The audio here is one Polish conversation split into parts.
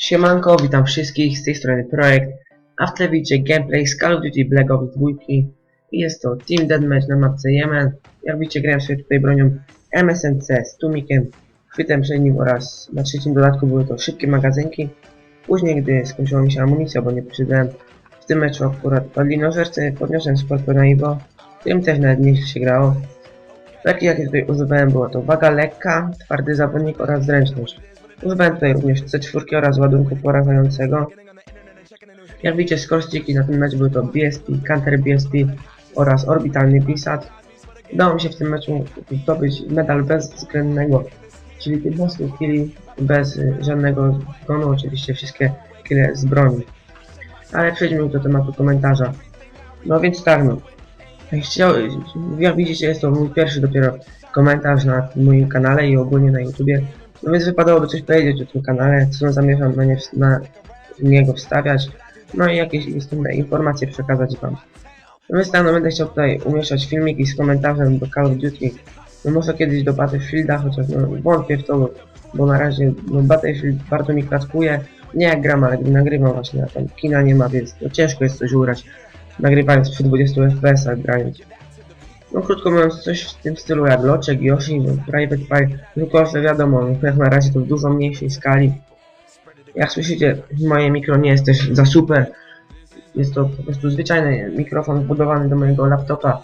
Siemanko, witam wszystkich, z tej strony Projekt, a w tle widzicie gameplay z Call of Duty Black Ops 2 i jest to Team Deathmatch na mapce Yemen. Jak widzicie grałem sobie tutaj bronią MSNC z tumikiem, chwytem przednim oraz na trzecim dodatku były to szybkie magazynki. Później, gdy skończyła mi się amunicja, bo nie posiadałem w tym meczu akurat padlinożercy, podniosłem sportu na Iwo, tym też nawet nie się grało. Taki jakie tutaj używałem było to waga lekka, twardy zawodnik oraz zręczność. Używałem tutaj również C4 oraz ładunku porażającego. Jak widzicie, skorściki na tym meczu były to BSP, Counter BSP oraz orbitalny PISAT. Udało mi się w tym meczu zdobyć medal bezwzględnego, czyli 15 killi bez żadnego zgonu, oczywiście wszystkie kile z broni. Ale przejdźmy do tematu komentarza. No więc tak, no. Chciał, jak widzicie, jest to mój pierwszy dopiero komentarz na moim kanale i ogólnie na YouTubie. No więc wypadałoby coś powiedzieć o tym kanale, co zamierzam na, nie, na niego wstawiać, no i jakieś istotne informacje przekazać wam. No więc tak, no będę chciał tutaj umieszczać filmiki z komentarzem do Call of Duty, no może kiedyś do Battlefielda, chociaż no wątpię w to, bo na razie no, Battlefield bardzo mi klatkuje, nie jak gram, ale gdy nagrywam właśnie, a tam kina nie ma, więc no, ciężko jest coś ugrać, nagrywając przy 20 fps grając. No krótko mówiąc, coś w tym stylu jak Loczek, Yoshi, no, Private Fire, tylko że wiadomo, no, jak na razie to w dużo mniejszej skali. Jak słyszycie, moje mikro nie jest też za super. Jest to po prostu zwyczajny mikrofon wbudowany do mojego laptopa,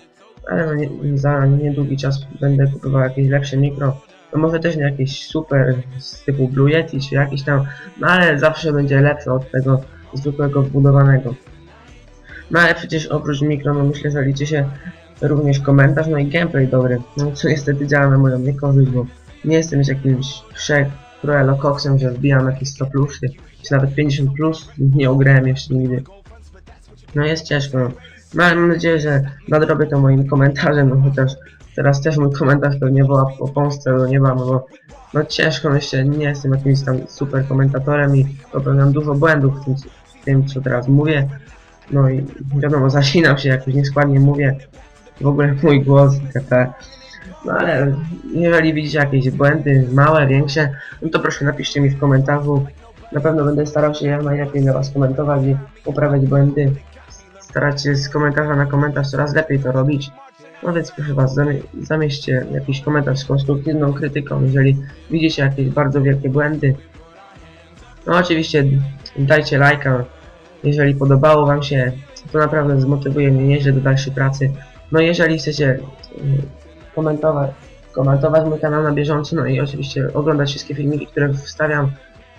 ale no nie, za niedługi czas będę kupował jakieś lepsze mikro. No może też nie jakieś super z typu Blue Yeti czy jakiś tam, no ale zawsze będzie lepsze od tego zwykłego wbudowanego. No ale przecież oprócz mikro, no myślę, że liczy się również komentarz, no i gameplay dobry. No co niestety działa na moją niekorzyść, bo nie jestem już jakimś wszech proelokoksem, że wbijam jakieś 100 plusy, czy nawet 50 plus, nie ugrałem jeszcze nigdy. No jest ciężko, no. no mam nadzieję, że nadrobię to moim komentarzem, no chociaż teraz też mój komentarz pewnie woła po pomstę do nieba, no bo no ciężko, jeszcze nie jestem jakimś tam super komentatorem i popełniam dużo błędów w tym, w tym co teraz mówię. No i wiadomo, zasinam się, jakoś nieskładnie mówię. W ogóle mój głos, itp. No ale jeżeli widzicie jakieś błędy, małe, większe, no to proszę napiszcie mi w komentarzu. Na pewno będę starał się jak najlepiej dla Was komentować i poprawiać błędy. Starać się z komentarza na komentarz coraz lepiej to robić. No więc proszę Was, zamie zamieśćcie jakiś komentarz z konstruktywną krytyką, jeżeli widzicie jakieś bardzo wielkie błędy. No oczywiście dajcie lajka, jeżeli podobało Wam się, to naprawdę zmotywuje mnie nieźle do dalszej pracy. No jeżeli chcecie y, komentować, komentować mój kanał na bieżąco, no i oczywiście oglądać wszystkie filmiki, które wstawiam,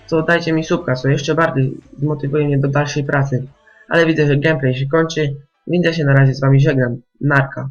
to dajcie mi subka, co jeszcze bardziej zmotywuje mnie do dalszej pracy. Ale widzę, że gameplay się kończy, więc ja się na razie z Wami żegnam. Narka.